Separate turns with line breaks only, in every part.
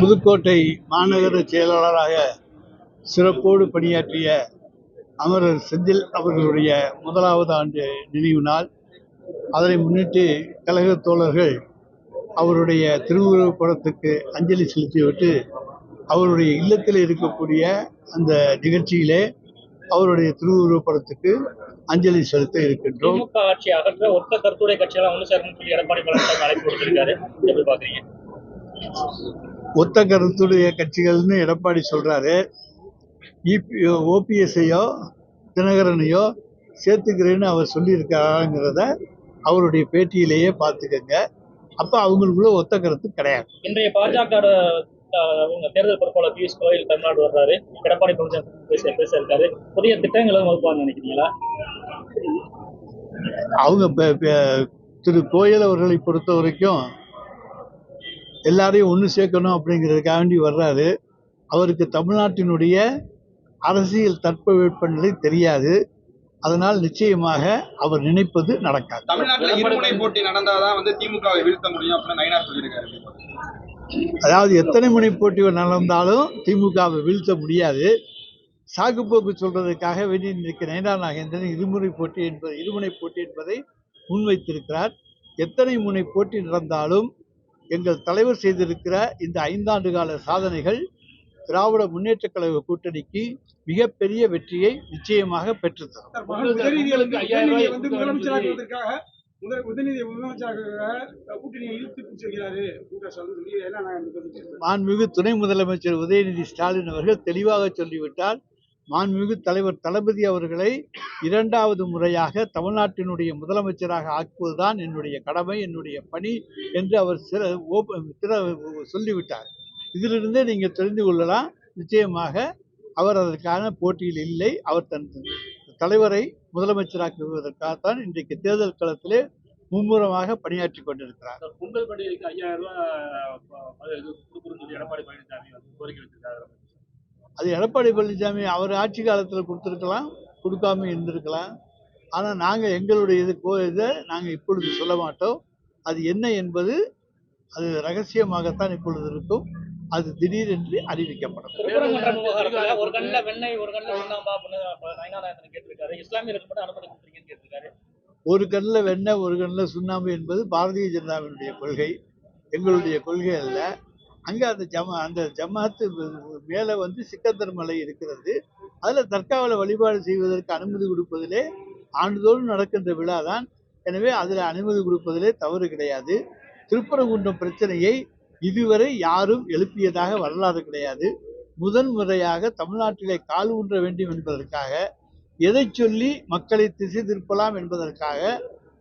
புதுக்கோட்டை மாநகர செயலாளராக சிறப்போடு பணியாற்றிய அமரர் செந்தில் அவர்களுடைய முதலாவது ஆண்டு நினைவு நாள். அதனை முன்னிட்டு கழக தோழர்கள் அவருடைய திருவுருவப் படத்துக்கு அஞ்சலி செலுத்திவிட்டு அவருடைய இல்லத்தில் இருக்கக்கூடிய அந்த நிகழ்ச்சியிலே அவருடைய திருவுருவப் படத்துக்கு அஞ்சலி செலுத்த இருக்கின்றோம்.
திமுக ஆட்சி அகற்ற ஒத்த கருத்துடைய கட்சியெல்லாம் ஒன்று சேரணும்னு சொல்லி எடப்பாடி பழனிசாமி அழைப்பு கொடுத்திருக்காரு எப்படி பாக்குறீங்க
ஒத்த கருத்துடைய கட்சிகள்னு எடப்பாடி சொல்றாரு. ஓபிஎஸ்ஐயோ தினகரனையோ சேர்த்துக்கிறேன்னு அவர் சொல்லியிருக்காருங்கிறத அவருடைய பேட்டியிலேயே பார்த்துக்கங்க. அப்போ அவங்களுக்குள்ள ஒத்த கருத்து கிடையாது.
இன்றைய பாஜக தேர்தல் பொறுப்பாளர் பியூஷ் கோயல் தமிழ்நாடு வர்றாரு. எடப்பாடி பழனிசாமி பேச இருக்காரு புதிய திட்டங்களை வகுப்பான்னு நினைக்கிறீங்களா?
அவங்க திரு கோயல் அவர்களை பொறுத்த வரைக்கும் எல்லாரையும் ஒன்று சேர்க்கணும் அப்படிங்கிறதுக்காண்டி வர்றாரு. அவருக்கு தமிழ்நாட்டினுடைய அரசியல் தட்பவெப்பநிலை தெரியாது. அதனால் நிச்சயமாக அவர் நினைப்பது நடக்காது.
தமிழ்நாட்டுல இருமுனை போட்டி நடந்தாதான் வந்து திமுகவை வீழ்த்த முடியும் அப்படின்னு நயினார் சொல்லியிருக்காரு.
அதாவது எத்தனை முனை போட்டி நடந்தாலும் திமுகவை வீழ்த்த முடியாது. சாக்குப்போக்கு சொல்றதுக்காக வெளியே நிற்கிற நயனா நாகேந்திரன் இருமுறை போட்டி என்பது இருமுனை போட்டி என்பதை முன்வைத்திருக்கிறார். எத்தனை முனை போட்டி நடந்தாலும் எங்கள் தலைவர் செய்திருக்கிற இந்த ஐந்தாண்டு கால சாதனைகள் திராவிட முன்னேற்றக் கழக கூட்டணிக்கு மிகப்பெரிய வெற்றியை நிச்சயமாக பெற்றுத்தரும். மாண்புமிகு துணை முதலமைச்சர் உதயநிதி ஸ்டாலின் அவர்கள் தெளிவாக சொல்லிவிட்டார் மாண்புமிகு தலைவர் தளபதி அவர்களை இரண்டாவது முறையாக தமிழ்நாட்டினுடைய முதலமைச்சராக ஆக்குவதுதான் என்னுடைய கடமை என்னுடைய பணி என்று அவர் சிற ஓப்- திற- சொல்லிவிட்டார். இதிலிருந்தே நீங்கள் தெரிந்து கொள்ளலாம். நிச்சயமாக அவர் அதற்கான போட்டியில் இல்லை. அவர் தன் தலைவரை முதலமைச்சராக்குவதற்காகத்தான் இன்றைக்கு தேர்தல் களத்திலே மும்முரமாக பணியாற்றி கொண்டிருக்கிறார்.
பொங்கல் பண்டிகைக்கு ஐயாயிரம் ரூபாய் எடப்பாடி பழனிசாமி கோரிக்கை வச்சிருக்காரு.
அது எடப்பாடி பழனிசாமி அவர் ஆட்சி காலத்தில் கொடுத்துருக்கலாம் கொடுக்காம இருந்திருக்கலாம். ஆனால் நாங்கள் எங்களுடைய இது கோ இதை நாங்கள் இப்பொழுது சொல்ல மாட்டோம். அது என்ன என்பது அது ரகசியமாகத்தான் இப்பொழுது இருக்கும். அது திடீரென்று அறிவிக்கப்படும்.
ஒரு கண்ணில் வெண்ணெய் ஒரு கண்ணில் சுண்ணாம்பா அப்படின்னு நயனாநாயகன் கேட்டிருக்காரு. இஸ்லாமியர்களுக்கு மட்டும் அனுமதி கொடுத்துருக்கீங்கன்னு கேட்டிருக்காரு.
ஒரு கண்ணில் வெண்ணெய் ஒரு கண்ணில் சுண்ணாம்பு என்பது பாரதிய ஜனதாவினுடைய கொள்கை. எங்களுடைய கொள்கை அல்ல. அங்கே அந்த ஜமா அந்த ஜமாத்து மேலே வந்து சிக்கந்தர் மலை இருக்கிறது. அதில் தற்காவல வழிபாடு செய்வதற்கு அனுமதி கொடுப்பதிலே ஆண்டுதோறும் நடக்கின்ற விழா தான். எனவே அதில் அனுமதி கொடுப்பதிலே தவறு கிடையாது. திருப்பரங்குன்றம் பிரச்சனையை இதுவரை யாரும் எழுப்பியதாக வரலாறு கிடையாது. முதன் முறையாக தமிழ்நாட்டிலே கால் ஊன்ற வேண்டும் என்பதற்காக எதை சொல்லி மக்களை திசை திருப்பலாம் என்பதற்காக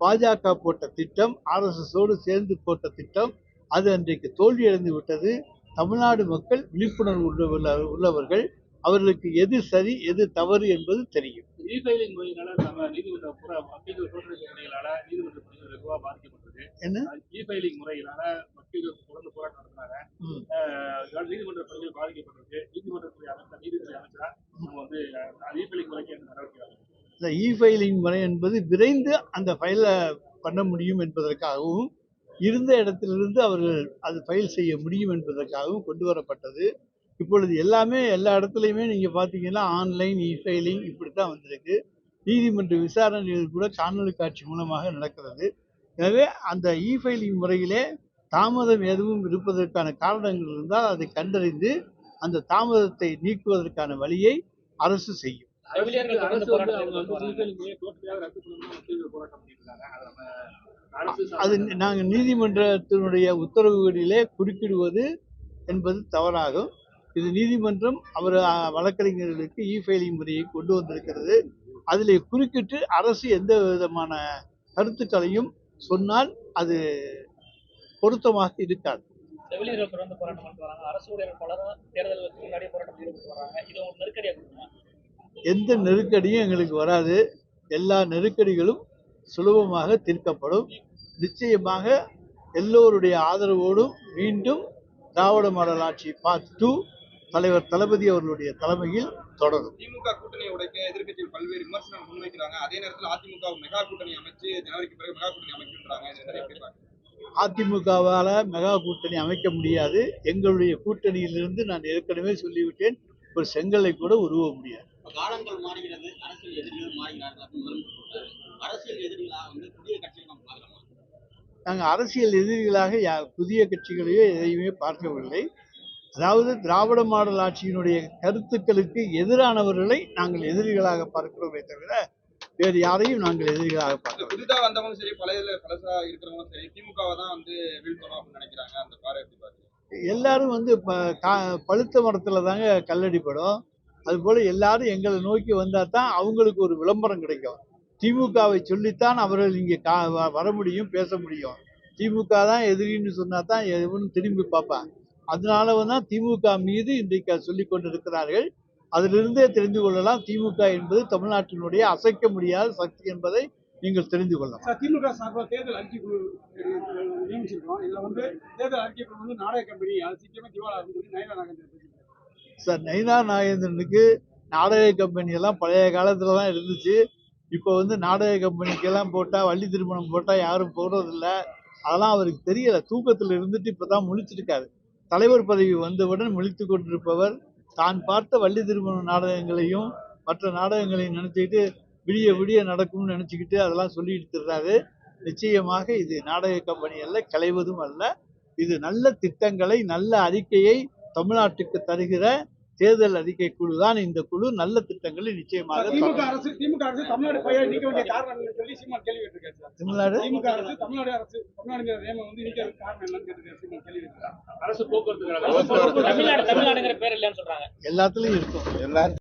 பாஜக போட்ட திட்டம் ஆர்எஸ்எஸோடு சேர்ந்து போட்ட திட்டம் அது அன்றைக்கு தோல்வியடைந்து விட்டது. தமிழ்நாடு மக்கள் விழிப்புணர்வு உள்ள உள்ளவர்கள் அவர்களுக்கு எது சரி எது தவறு என்பது தெரியும். என்ன? இந்த இ ஃபைலிங் முறை என்பது விரைந்து அந்த ஃபைலை பண்ண முடியும் என்பதற்காகவும் இருந்த இடத்திலிருந்து அவர்கள் அது ஃபைல் செய்ய முடியும் என்பதற்காகவும் கொண்டு வரப்பட்டது. இப்பொழுது எல்லாமே எல்லா இடத்துலையுமே நீங்கள் பார்த்தீங்கன்னா ஆன்லைன் இ ஃபைலிங் இப்படி தான் வந்திருக்கு. நீதிமன்ற விசாரணைகள் கூட காணொலி காட்சி மூலமாக நடக்கிறது. எனவே அந்த இ ஃபைலிங் முறையிலே தாமதம் எதுவும் இருப்பதற்கான காரணங்கள் இருந்தால் அதை கண்டறிந்து அந்த தாமதத்தை நீக்குவதற்கான வழியை அரசு செய்யும்.
செவிலியர்கள் தொடர்ந்து
அரசு வந்து
போராட்டம்
அவங்க வந்து முறையை டோட்டலியாக ரத்து பண்ணணும்னு போராட்டம் பண்ணியிருக்காங்க அதை நம்ம
அது நாங்கள் நீதிமன்றத்தினுடைய உத்தரவுகளிலே குறுக்கிடுவது என்பது தவறாகும். இது நீதிமன்றம் அவர் வழக்கறிஞர்களுக்கு இ ஃபைலிங் முறையை கொண்டு வந்திருக்கிறது. அதில் குறுக்கிட்டு அரசு எந்த விதமான கருத்துக்களையும் சொன்னால் அது பொருத்தமாக இருக்காது.
செவிலியர்கள் தொடர்ந்து போராட்டம் பண்ணிட்டு வராங்க. அரசு ஊழியர்கள் பலரும் தேர்தலுக்கு முன்னாடியே போராட்டம் ஈடுபட்டு வராங்க. இது உங்களுக்கு நெருக்கடியா கொடுக்குமா
எந்த நெருக்கடியும் எங்களுக்கு வராது. எல்லா நெருக்கடிகளும் சுலபமாக தீர்க்கப்படும். நிச்சயமாக எல்லோருடைய ஆதரவோடும் மீண்டும் திராவிட மாடல் ஆட்சி பார்ட் டூ தலைவர் தளபதி அவர்களுடைய தலைமையில் தொடரும்.
திமுக கூட்டணியை உடைக்க எதிர்க்கட்சிகள் பல்வேறு விமர்சனம் முன்வைக்கிறாங்க. அதே நேரத்தில் அதிமுக மெகா கூட்டணி அமைச்சு ஜனவரிக்கு பிறகு மெகா கூட்டணி அமைக்கின்றாங்க?
அதிமுகவால் மெகா கூட்டணி அமைக்க முடியாது. எங்களுடைய கூட்டணியிலிருந்து நான் ஏற்கனவே சொல்லிவிட்டேன். ஒரு செங்கலை கூட உருவ முடியாது.
காலங்கள் மாறுகிறது அரசியல் எதிரிகள் மாறுகிறார்கள் அப்படின்னு அரசியல் எதிரிகளாக வந்து புதிய கட்சிகள் நம்ம பார்க்கலாமா
நாங்கள் அரசியல் எதிரிகளாக யா- புதிய கட்சிகளையோ எதையுமே பார்க்கவில்லை. அதாவது திராவிட மாடல் ஆட்சியினுடைய கருத்துக்களுக்கு எதிரானவர்களை நாங்கள் எதிரிகளாக பார்க்கிறோமே தவிர வேறு யாரையும் நாங்கள் எதிரிகளாக
இந்த
பார்க்கவில்லை
புதிதா வந்தவங்களும் சரி பழைய பழசா இருக்கிறவங்களும் சரி திமுகவை தான் வந்து வீழ்த்தணும் அப்படின்னு நினைக்கிறாங்க அந்த பாரு எப்படி பாருங்க
எல்லாரும் வந்து ப கா- பழுத்த மரத்தில் தாங்க கல்லடிப்படும். அதுபோல் எல்லாரும் எங்களை நோக்கி வந்தால் தான் அவங்களுக்கு ஒரு விளம்பரம் கிடைக்கும். திமுகவை சொல்லித்தான் அவர்கள் இங்கே கா வ- வர முடியும் பேச முடியும். திமுக தான் எதிரின்னு சொன்னால் தான் எவனும் திரும்பி பார்ப்பான். அதனால தான் திமுக மீது இன்றைக்கு சொல்லி கொண்டிருக்கிறார்கள். அதிலிருந்தே தெரிந்து கொள்ளலாம் திமுக என்பது தமிழ்நாட்டினுடைய அசைக்க முடியாத சக்தி என்பதை நீங்கள் தெரிந்து கொள்ளலாம்.
திமுக சார்பாக தேர்தல் அறிக்கை குழு நியமிச்சிருக்கோம். இதில் வந்து தேர்தல் அறிக்கை குழு வந்து நாடக கம்பெனி அது சீக்கிரமே திவாலா சொல்லி நயனா நாகேந்திரன்
சார் நயினா நாகேந்திரனுக்கு நாடக கம்பெனி எல்லாம் பழைய காலத்துல தான் இருந்துச்சு. இப்போ வந்து நாடக கம்பெனிக்கெல்லாம் போட்டால் வள்ளி திருமணம் போட்டால் யாரும் போடுறதில்ல. அதெல்லாம் அவருக்கு தெரியலை. தூக்கத்தில் இருந்துட்டு இப்போ தான் முழிச்சிருக்காரு. தலைவர் பதவி வந்தவுடன் முழித்து கொண்டிருப்பவர் தான் பார்த்த வள்ளி திருமண நாடகங்களையும் மற்ற நாடகங்களையும் நினச்சிக்கிட்டு விடிய விடிய நடக்கும்னு நினச்சிக்கிட்டு அதெல்லாம் சொல்லிட்டு திர்றாரு நிச்சயமாக இது நாடக கம்பெனி அல்ல கலைவதும் அல்ல. இது நல்ல திட்டங்களை நல்ல அறிக்கையை தமிழ்நாட்டுக்கு தருகிற தேர்தல் அறிக்கை குழு தான் இந்த குழு. நல்ல திட்டங்களை நிச்சயமாக
சார், திமுக
தரும்.
அரசு திமுக அரசு தமிழ்நாடு பெயரை நீக்க வேண்டிய காரணம் என்னன்னு சொல்லி சீமான் கேள்வி கேட்டிருக்காரு சார்.
தமிழ்நாடு?
திமுக அரசு தமிழ்நாடு அரசு தமிழ்நாடுங்கிற நேமம் வந்து நீக்கிறதுக்கு காரணம் என்னன்னு கேட்டிருக்காரு சீமான் கேள்வி கேட்டிருக்காரு.
அரசு போக்குவரத்து கழகம்
தமிழ்நாடு தமிழ்நாடுங்கிற பேர் இல்லைன்னு சொல்றாங்க.
எல்லாத்துலயும் இருக்கும்.